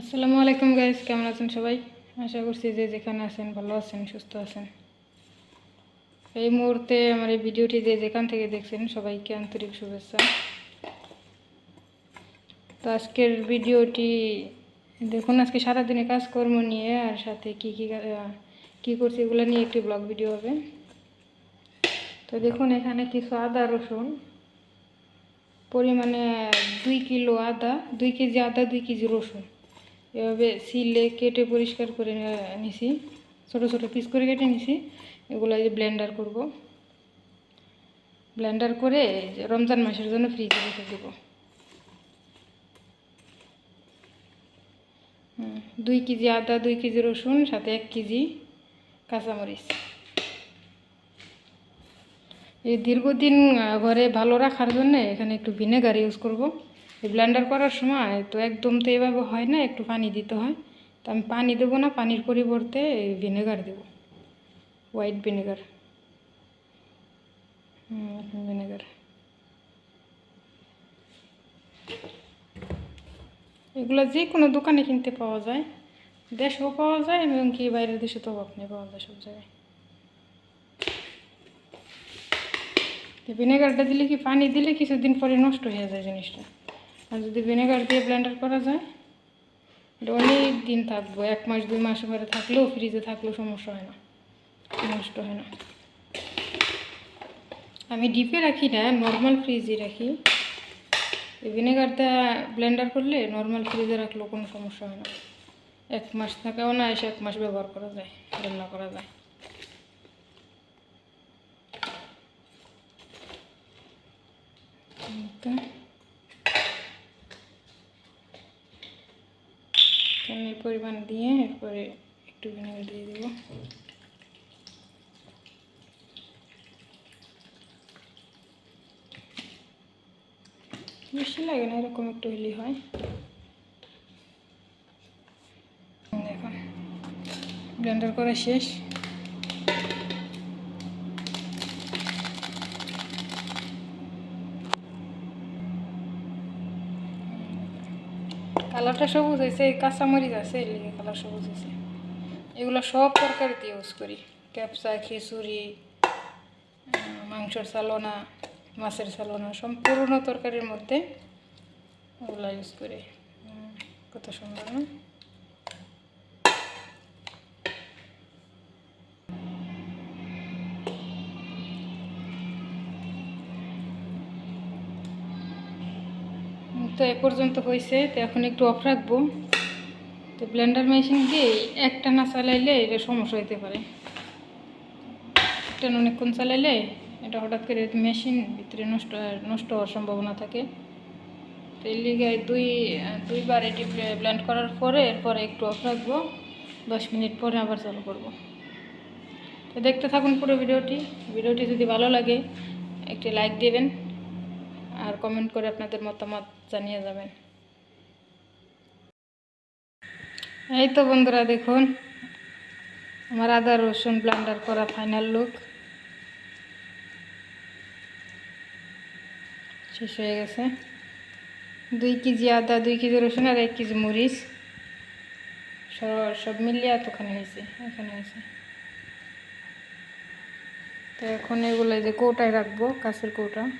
আসসালামু আলাইকুম গাইস কেমন আছেন সবাই? আশা করছি যে যেখানে আছেন ভালো আছেন, সুস্থ আছেন। এই মুহূর্তে আমার এই ভিডিওটি যে যেখান থেকে দেখছেন, সবাইকে আন্তরিক শুভেচ্ছা। তো আজকের ভিডিওটি, দেখুন, আজকে সারাদিনে কাজকর্ম নিয়ে আর সাথে কি কি কি করছি এগুলো নিয়ে একটি ব্লগ ভিডিও হবে। তো দেখুন, এখানে কিছু আদা, রসুন। পরিমাণে দুই কিলো আদা, দুই কেজি আদা, দুই কেজি রসুন। এভাবে সিলে কেটে পরিষ্কার করে নিছি। ছোটো ছোটো পিস করে কেটে নিছি। এগুলো এই ব্লেন্ডার করব। ব্লেন্ডার করে রমজান মাসের জন্য ফ্রিজে রেখে দেবো। দুই কেজি আদা, দুই কেজি রসুন, সাথে এক কেজি কাঁচামরিচ। এই দীর্ঘদিন ঘরে ভালো রাখার জন্য এখানে একটু ভিনেগার ইউজ করব। ব্লেন্ডার করার সময় তো একদম তো এভাবে হয় না, একটু পানি দিতে হয়। তো আমি পানি দেবো না, পানির পরিবর্তে ভিনেগার দেব। হোয়াইট ভিনেগার ভিনেগার এগুলো যে কোনো দোকানে কিনতে পাওয়া যায়। দেশেও পাওয়া যায়, এবং কি বাইরের দেশে তো নেই পাওয়া যায় সব জায়গায়। ভিনেগারটা দিলে কি পানি দিলে কিছুদিন পরে নষ্ট হয়ে যায় জিনিসটা। আর যদি ভিনেগার দিয়ে ব্লেন্ডার করা যায়, এটা অনেক দিন থাকব, এক মাস, দুই মাস পরে থাকলেও ফ্রিজে থাকলেও সমস্যা হয় না, নষ্ট হয় না। আমি ডিপে রাখি না নর্মাল ফ্রিজে রাখি। ভিনেগারটা ব্লেন্ডার করলে নর্মাল ফ্রিজে রাখলেও কোনো সমস্যা হয় না। এক মাস থাকাও না, এসে এক মাস ব্যবহার করা যায়, রান্না করা যায়। তো পানির পরিমাণ দিয়ে এরপরে একটু ভিনেগার দিয়ে দেবো। বেশি লাগে না, এরকম একটু হলেই হয়। দেখুন ব্লেন্ডার করা শেষ। কালারটা সবুজ হয়েছে, এই কাঁচামরিচ আছে লিগে কালার সবুজ হয়েছে। এগুলো সব তরকারিতে ইউজ করি। ক্যাপসা, খিচুড়ি মাংসর মাংসের সালোনা মাছের সালোনা সম্পূর্ণ তরকারির মধ্যে ওগুলো ইউজ করি। কত সুন্দর, না? তো এ পর্যন্ত হয়েছে, তো এখন একটু অফ রাখব। তো ব্লেন্ডার মেশিন দিয়ে একটা না চালাইলে এটা সমস্যা হতে পারে। একটা অনেকক্ষণ চালাইলে এটা হঠাৎ করে মেশিন ভিতরে নষ্ট নষ্ট হওয়ার সম্ভাবনা থাকে। তো এর লিগে দুই, দুইবার এটি ব্লেন্ড করার পরে এরপরে একটু অফ রাখব। দশ মিনিট পরে আবার চালু করব। তো দেখতে থাকুন পুরো ভিডিওটি। ভিডিওটি যদি ভালো লাগে, একটি লাইক দেবেন। আর কমেন্ট করে আপনাদের মতামত জানিয়ে যাবেন। এই তো বন্ধুরা দেখুন, আমার আদা রসুন ব্লান্ডার করা ফাইনাল লুক শেষ হয়ে গেছে। দুই কেজি আদা, দুই কেজি রসুন আর এক কেজি মরিচ। সব- সব মিলিয়ে এতখানি হয়েছে, এখানে হয়েছে। তো এখন এগুলো যে কৌটায় রাখব কাছের কৌটা।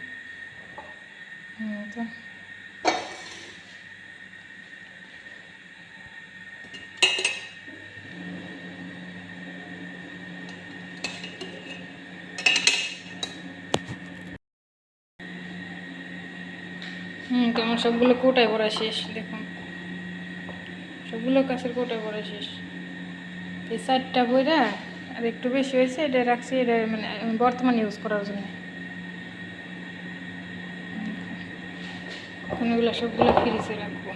হুম, তো হুম তো আমার সবগুলো কোটায় ভরা শেষ দেখুন। সবগুলো কাছের কোটায় ভরা শেষ। এই চারটা বইরা আর একটু বেশি হয়েছে এটা রাখছি এটা মানে বর্তমানে ইউজ করার জন্য। এখন এগুলো সবগুলো ফ্রিজে রাখব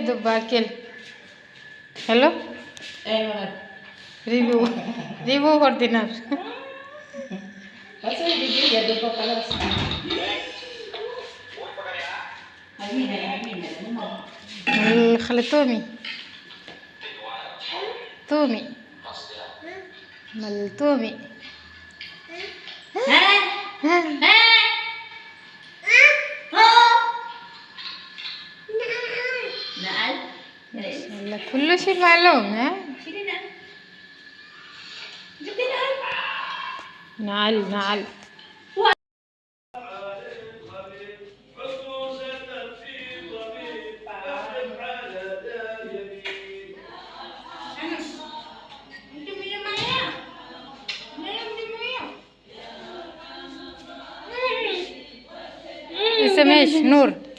كيف دب اكل حلو أيوه ريفيو ريفيو فور دينر بس دي يا دوب خلاص خلي تومي مال تومي ها نعم يلا كل شيء معلوم ها نعل نعل اسم إيش نور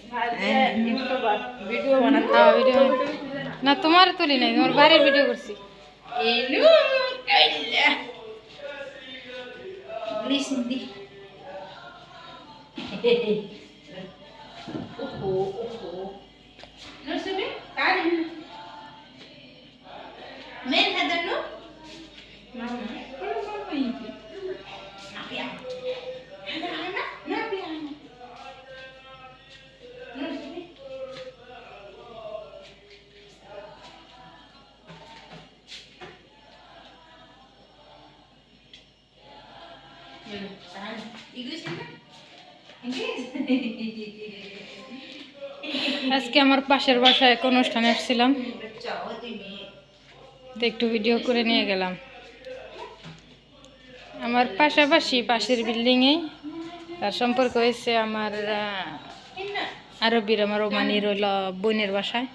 না তোমার তুলি নাই তোমার বাড়ির ভিডিও করছি এলু কাইলা আজকে আমার পাশের বাসায় এক অনুষ্ঠানে এসেছিলাম তো একটু ভিডিও করে নিয়ে গেলাম। আমার পাশাপাশি পাশের বিল্ডিংয়ে তার সম্পর্ক হয়েছে আমার আরবির আমার ওমানির হইল বোনের বাসায়।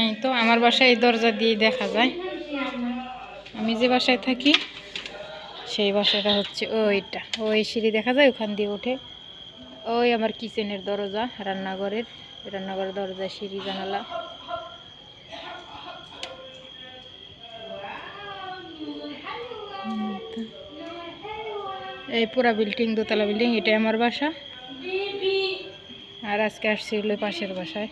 এই তো আমার বাসায় এই দরজা দিয়ে দেখা যায়। আমি যে বাসায় থাকি, সেই বাসাটা হচ্ছে ওইটা। ওই সিঁড়ি দেখা যায়, ওখান দিয়ে ওঠে ওই আমার কিচেনের দরজা, রান্নাঘরের। রান্নাঘরের দরজা, সিঁড়ি, জানালা। এই পুরা বিল্ডিং, দোতলা বিল্ডিং, এটাই আমার বাসা। আর আজকে আসছি পাশের বাসায়।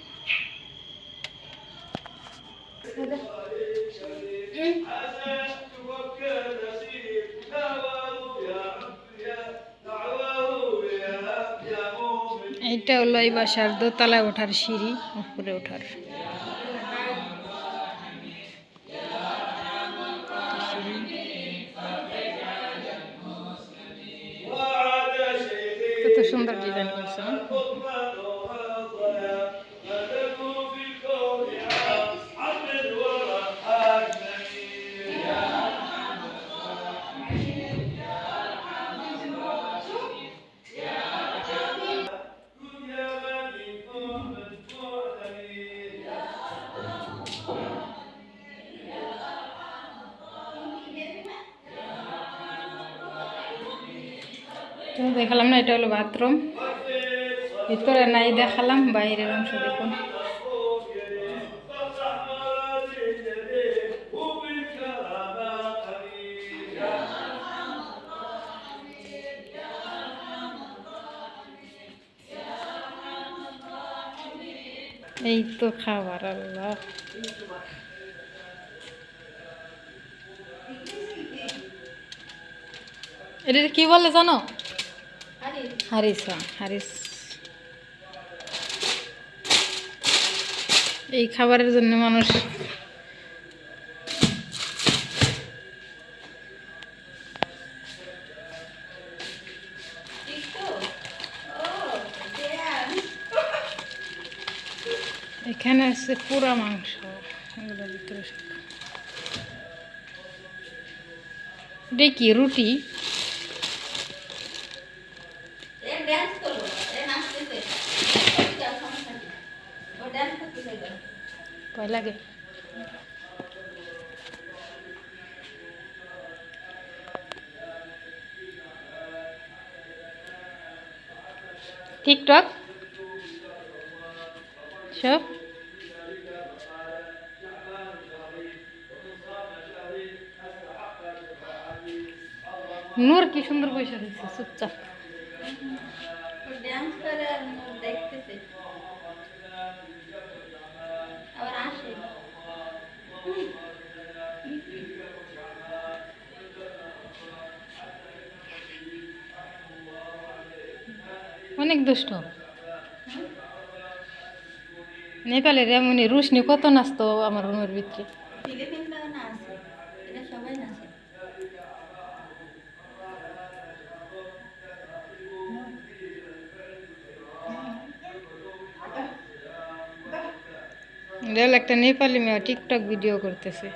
এইটা হলো এই বাসার দোতলায় ওঠার সিঁড়ি উপরে ওঠার। কত সুন্দর ডিজাইন করছে এটা হলো বাথরুম। ভিতরে নাই দেখালাম, বাইরের অংশ দেখুন। এই তো খাবার, আল্লাহ। এটা কি বলে জানো? হারিস হ্যাঁ, হারিস। এই খাবারের জন্য মানুষ এখানে আছে পুরা মাংস। এগুলোর রুটি? লাগে। টিকটক? সব? নূর কি সুন্দর পয়সা দিচ্ছে চুপচাপ। অনেক দুষ্ট। নেপালের এমনই রুশনি কত নাচতো আমার রুমের ভিতরে। একটা নেপালি মেয়ে টিকটক ভিডিও করতেছে।